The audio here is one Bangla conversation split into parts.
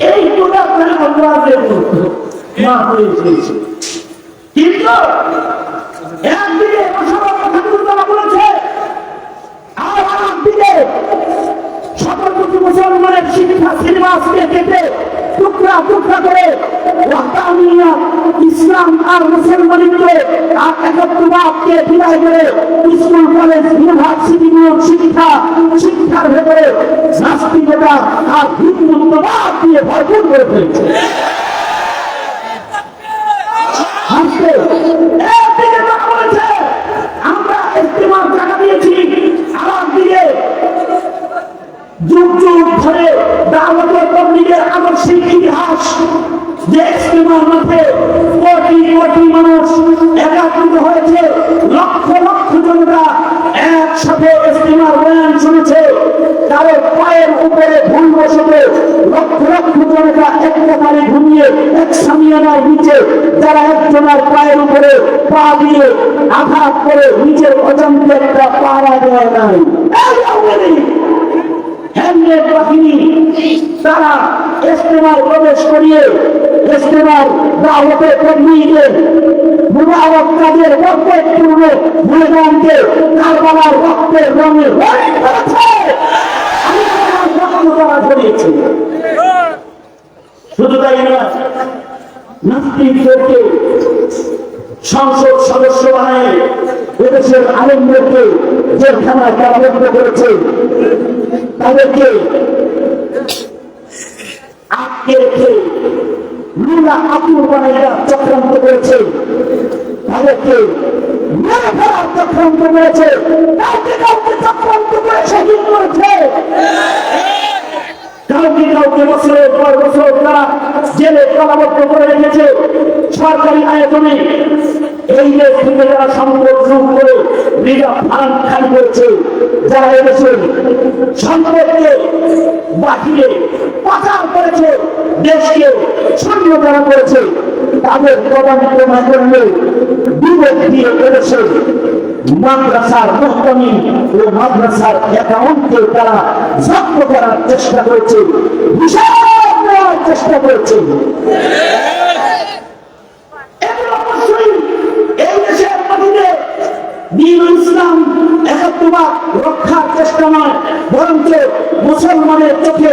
এই তারা বলেছে, আর একদিকে শতকোটি মুসলমানের শিক্ষা সিলেবাসকে কেটে টুকরা টুকরা করে ইসলাম আর মুসলমানিত্ব আর একত্রবাদকে বিদায় করে স্কুল কলেজ ইউনিভার্সিটি শিক্ষা, শিক্ষার ভেতরে নাস্তিকতা আর হিন্দুত্ববাদ দিয়ে ভরপুর করে ফেলছে। মানুষ একাত্রিত হয়েছে লক্ষ লক্ষ জনতা একসাথে ইস্তেমার বয়ান শুনেছে কারও পায়ের উপরে ভুল বসবে লক্ষ একটা বাড়ি ঘুমিয়ে এক সামিয়ানার নিচে, যারা একজনের পায়ের উপরে পা দিয়ে আঘাত করে নিজের অজান্তে একটা পাড়া দেওয়া নাই বাহিনী, তারা ইস্তেমার প্রবেশ করিয়ে ইস্তেমার দাওয়াতে কর্মীকে মুবারক কাদের রক্তপূর্ণ ময়দানকে কারবালার রক্তের রঙে রঙিন করেছে। আমি শুধু তাই না নাস্তিকদেরকে সংসদ সদস্য বানায় এদেশের আলেমদেরকে জেলখানায় কারাবদ্ধ করেছে, তাদেরকে আটকে রেখে লুলা আতুর বানাইয়া চক্রান্ত করেছে, তাদেরকে চক্রান্ত করেছে, কাউকে কাউকে চক্রান্ত বছরের পর বছর তালাবদ্ধ করে রেখেছে সরকারি এই দেশ থেকে সম্পদ লুট করে রিজার্ভ ফান্ড খালি করেছে, যারা সম্পদকে পাচার করেছে, দেশকে শূন্য তারা করেছে, তাদের তদন্ত না করলে বিবেক দিয়ে এদেশের মাদ্রাসার মোহতামি ও মাদ্রাসার অ্যাকাউন্টকে তারা জব্দ করার চেষ্টা করেছে। হিসাব নেওয়ার চেষ্টা করেছে ইসলাম একাত্মবাদ রক্ষার চেষ্টা নয় বরঞ্চ মুসলমানের চোখে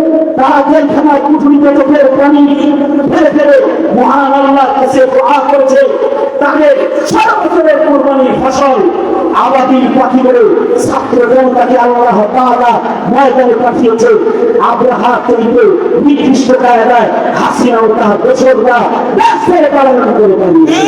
তারা জেলখানায় কুঠুরিতে চোখের পানি ফেলে ফেলে মহান আল্লাহর কাছে দোয়া করেছে তাদের সারা বছরের কোরবানির ফসল আবাদির পাখি করে ছাত্র জনতাকে আল্লাহ তাআলা ময়দানে পাঠিয়েছে। আব্রাহা তৈরি নির্দিষ্ট কায়দায় হাসিনাও তার দোসররা দেশ থেকে পালন করে পালিয়েছে।